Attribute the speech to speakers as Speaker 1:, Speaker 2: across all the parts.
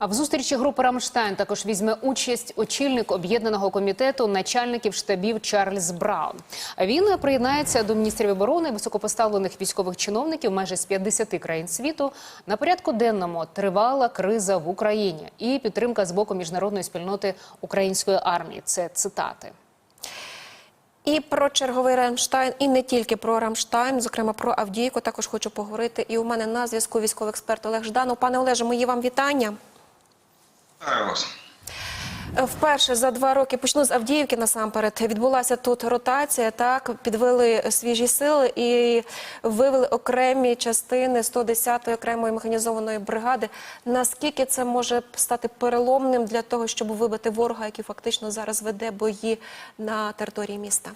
Speaker 1: А в зустрічі групи Рамштайн також візьме участь очільник об'єднаного комітету начальників штабів Чарльз Браун. Він приєднається до міністрів оборони високопоставлених військових чиновників майже з 50 країн світу. На порядку денному тривала криза в Україні і підтримка з боку міжнародної спільноти української армії. Це цитати.
Speaker 2: І про черговий Рамштайн, і не тільки про Рамштайн, зокрема про Авдіївку, також хочу поговорити. І у мене на зв'язку військовий експерт Олег Жданов. Пане Олеже, мої вам вітання.
Speaker 3: Вітаю вас.
Speaker 2: Вперше за два роки почну з Авдіївки насамперед. Відбулася тут ротація. Так підвели свіжі сили і вивели окремі частини 110-ї окремої механізованої бригади. Наскільки це може стати переломним для того, щоб вибити ворога, який фактично зараз веде бої на території міста?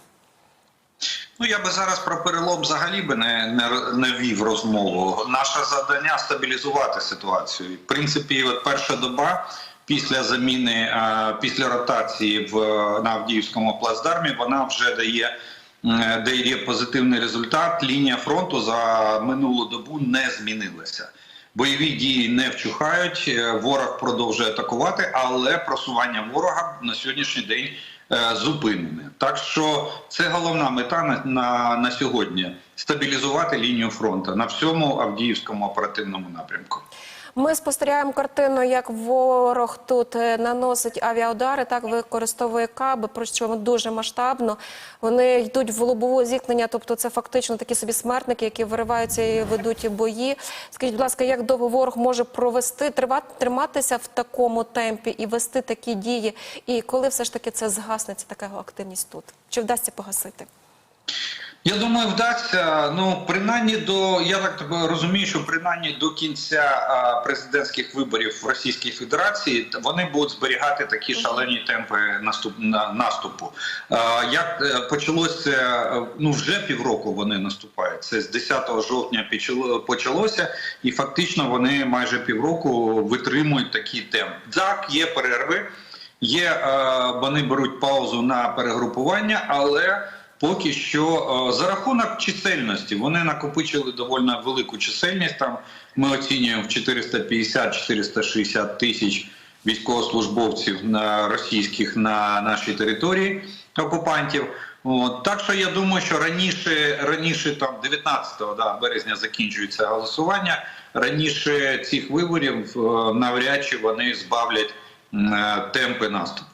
Speaker 3: Ну я би зараз про перелом взагалі би не, не, не вів розмову. Наше завдання стабілізувати ситуацію. В принципі, от перша доба після заміни, після ротації в на Авдіївському плацдармі, вона вже дає. Дає позитивний результат. Лінія фронту за минулу добу не змінилася. Бойові дії не вчухають. е, Ворог продовжує атакувати, але просування ворога на сьогоднішній день е, зупинене. Так що це головна мета на, на, на сьогодні стабілізувати лінію фронту на всьому Авдіївському оперативному напрямку.
Speaker 2: Ми спостерігаємо картину, як ворог тут е, наносить авіаудари, так використовує каби, причому дуже масштабно. Вони йдуть в лобове зіткнення, тобто це фактично такі собі смертники, які вириваються і ведуть бої. Скажіть, будь ласка, як довго ворог може провести, тривати, триматися в такому темпі і вести такі дії? І коли все ж таки це згаснеться, така активність тут? Чи вдасться погасити?
Speaker 3: Я думаю, вдасться. Ну принаймні до я так розумію, що принаймні до кінця президентських виборів в Російській Федерації вони будуть зберігати такі шалені темпи наступ наступу. Як е, почалося ну вже півроку вони наступають. Це з 10 жовтня почало- почалося, і фактично вони майже півроку витримують такий темп. Так, є перерви. Є е, вони беруть паузу на перегрупування, але поки що е, за рахунок чисельності вони накопичили доволі велику чисельність. Там ми оцінюємо в 450-460 тисяч військовослужбовців російських на нашій території окупантів. От, так що я думаю, що раніше, раніше там 19 да, березня закінчується голосування. Раніше цих виборів е, навряд чи вони збавлять е, темпи наступу.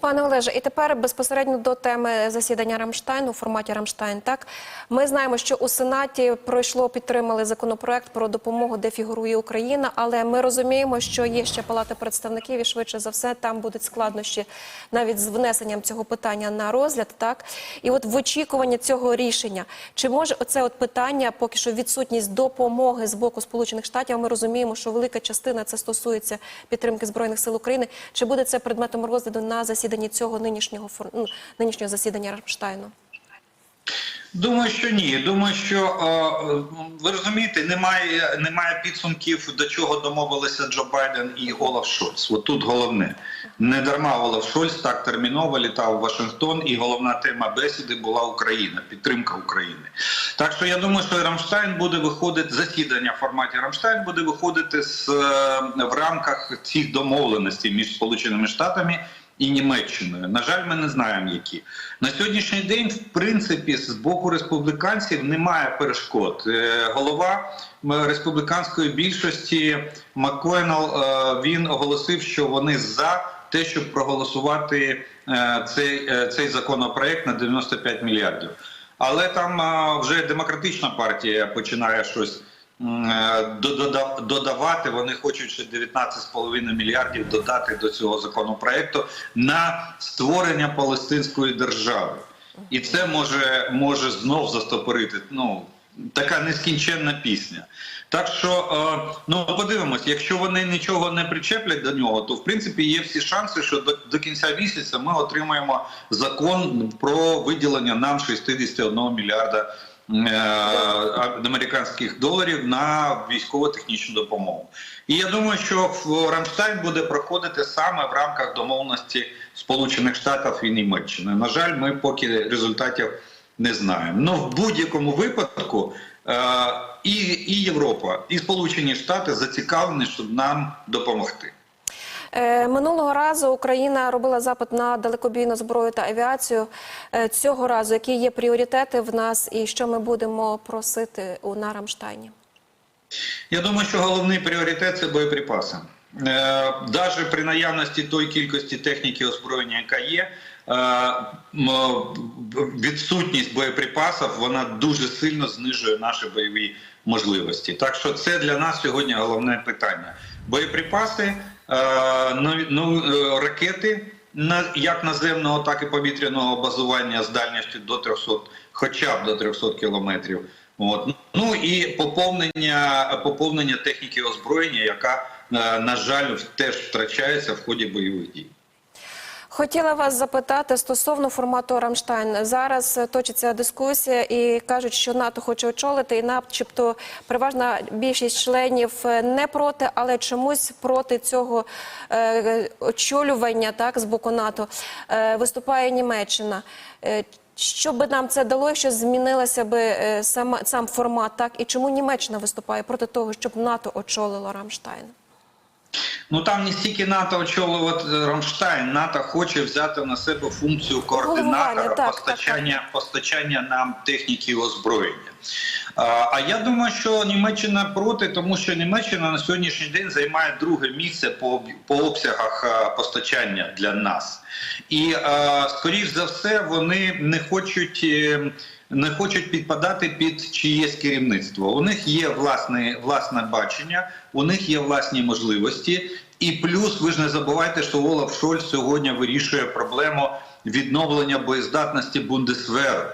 Speaker 2: Пане Олеже, і тепер безпосередньо до теми засідання Рамштайну у форматі Рамштайн. Так ми знаємо, що у Сенаті пройшло підтримали законопроект про допомогу, де фігурує Україна. Але ми розуміємо, що є ще палата представників, і швидше за все там будуть складнощі навіть з внесенням цього питання на розгляд. Так і от в очікуванні цього рішення, чи може оце от питання, поки що відсутність допомоги з боку Сполучених Штатів. Ми розуміємо, що велика частина це стосується підтримки збройних сил України. Чи буде це предметом розгляду на засіданні цього нинішнього ну, нинішнього засідання Рамштайну?
Speaker 3: Думаю, що ні. Думаю, що е, ви розумієте, немає немає підсумків, до чого домовилися Джо Байден і Олаф Шольц. От тут головне. Не дарма Олаф Шольц так терміново літав в Вашингтон, і головна тема бесіди була Україна, підтримка України. Так що я думаю, що Рамштайн буде виходити засідання в форматі Рамштайн буде виходити з е, в рамках цих домовленостей між Сполученими Штатами і Німеччиною. На жаль, ми не знаємо, які на сьогоднішній день, в принципі, з боку республіканців немає перешкод. Е, Голова республіканської більшості Макконел е, він оголосив, що вони за те, щоб проголосувати е, цей, цей законопроект на 95 мільярдів. Але там вже демократична партія починає щось додавати. Вони хочуть ще 19,5 мільярдів додати до цього законопроекту на створення Палестинської держави. І це може, може знов застопорити. Ну така нескінченна пісня. Так що е, ну подивимось, якщо вони нічого не причеплять до нього, то в принципі є всі шанси, що до, до кінця місяця ми отримаємо закон про виділення нам 61 мільярда е, американських доларів на військово-технічну допомогу. І я думаю, що Рамштайн буде проходити саме в рамках домовленості Сполучених Штатів і Німеччини. На жаль, ми поки результатів не знаємо. Ну в будь-якому випадку е, і, і Європа, і Сполучені Штати зацікавлені, щоб нам допомогти.
Speaker 2: Е, Минулого разу Україна робила запит на далекобійну зброю та авіацію. Е, Цього разу які є пріоритети в нас і що ми будемо просити у на Рамштайні?
Speaker 3: Я думаю, що головний пріоритет це боєприпаси. Е, Даже при наявності тої кількості техніки озброєння, яка є, е, відсутність боєприпасів вона дуже сильно знижує наші бойові можливості. Так що це для нас сьогодні головне питання. Боєприпаси, е, ну, е, ракети як наземного, так і повітряного базування з дальністю до 300, хоча б до 300 кілометрів. От. Ну і поповнення, поповнення техніки озброєння, яка, е, на жаль, теж втрачається в ході бойових дій.
Speaker 2: Хотіла вас запитати стосовно формату Рамштайн. Зараз е, точиться дискусія і кажуть, що НАТО хоче очолити, і начебто переважна більшість членів е, не проти, але чомусь проти цього е, очолювання так з боку НАТО е, виступає Німеччина. Е, що би нам це дало, якщо змінилося би е, сам, сам формат, так і чому Німеччина виступає проти того, щоб НАТО очолило Рамштайн?
Speaker 3: Ну там не стільки НАТО очолювати Рамштайн. НАТО хоче взяти на себе функцію координатора
Speaker 2: так,
Speaker 3: постачання, постачання нам техніки і озброєння. А, а я думаю, що Німеччина проти, тому що Німеччина на сьогоднішній день займає друге місце по, по обсягах постачання для нас. І а, скоріш за все вони не хочуть. Не хочуть підпадати під чиєсь керівництво. У них є власне, власне бачення, у них є власні можливості. І плюс ви ж не забувайте, що Олаф Шольц сьогодні вирішує проблему відновлення боєздатності Бундесверу.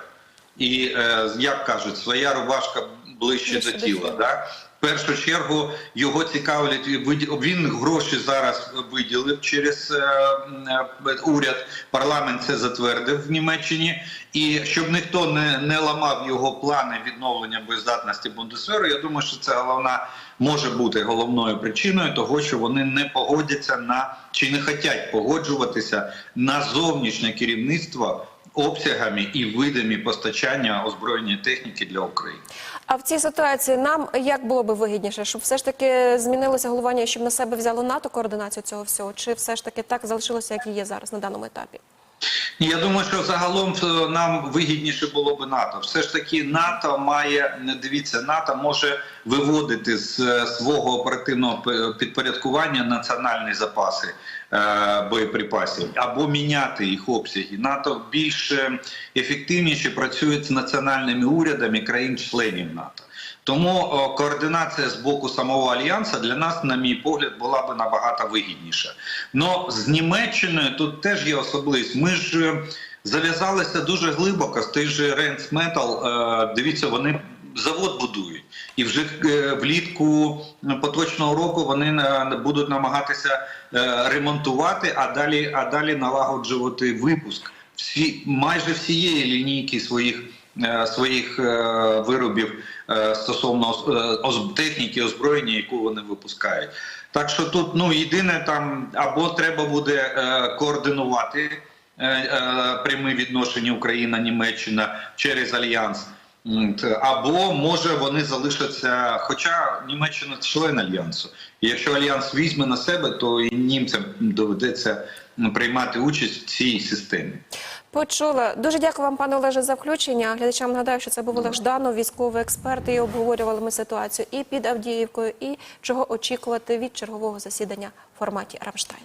Speaker 3: І е, як кажуть, своя рубашка ближче до тіла. Да? Першу чергу його цікавлять він гроші зараз виділив через е, уряд. Парламент це затвердив в Німеччині. І щоб ніхто не, не ламав його плани відновлення боєздатності Бундесверу, я думаю, що це головна може бути головною причиною того, що вони не погодяться на чи не хочуть погоджуватися на зовнішнє керівництво обсягами і видами постачання озброєння техніки для України.
Speaker 2: А в цій ситуації нам як було би вигідніше, щоб все ж таки змінилося головування, щоб на себе взяло НАТО координацію цього всього, чи все ж таки так залишилося, як і є зараз на даному етапі?
Speaker 3: Я думаю, що загалом е, нам вигідніше було б НАТО. Все ж таки, НАТО має не дивіться, НАТО може виводити з е, свого оперативного підпорядкування національні запаси боєприпасів або міняти їх обсяги. НАТО більш е, ефективніше працює з національними урядами країн-членів НАТО. Тому координація з боку самого альянсу для нас, на мій погляд, була би набагато вигідніша. Но з Німеччиною тут теж є особливість. Ми ж е, зав'язалися дуже глибоко з той же Рейнс Метал. Е, Дивіться, вони завод будують, і вже е, влітку поточного року вони будуть намагатися е, ремонтувати, а далі, а далі налагоджувати випуск всі майже всієї лінійки своїх е, своїх виробів стосовно техніки озброєння, яку вони випускають. Так що тут ну єдине там або треба буде координувати прямі відношення Україна Німеччина через альянс. Або може вони залишаться, хоча Німеччина член альянсу. І якщо альянс візьме на себе, то і німцям доведеться приймати участь в цій системі.
Speaker 2: Почула. Дуже дякую вам, пане Олеже, за включення. Глядачам нагадаю, що це був Олег Жданов, військовий експерт, і обговорювали ми ситуацію і під Авдіївкою, і чого очікувати від чергового засідання в форматі Рамштайн.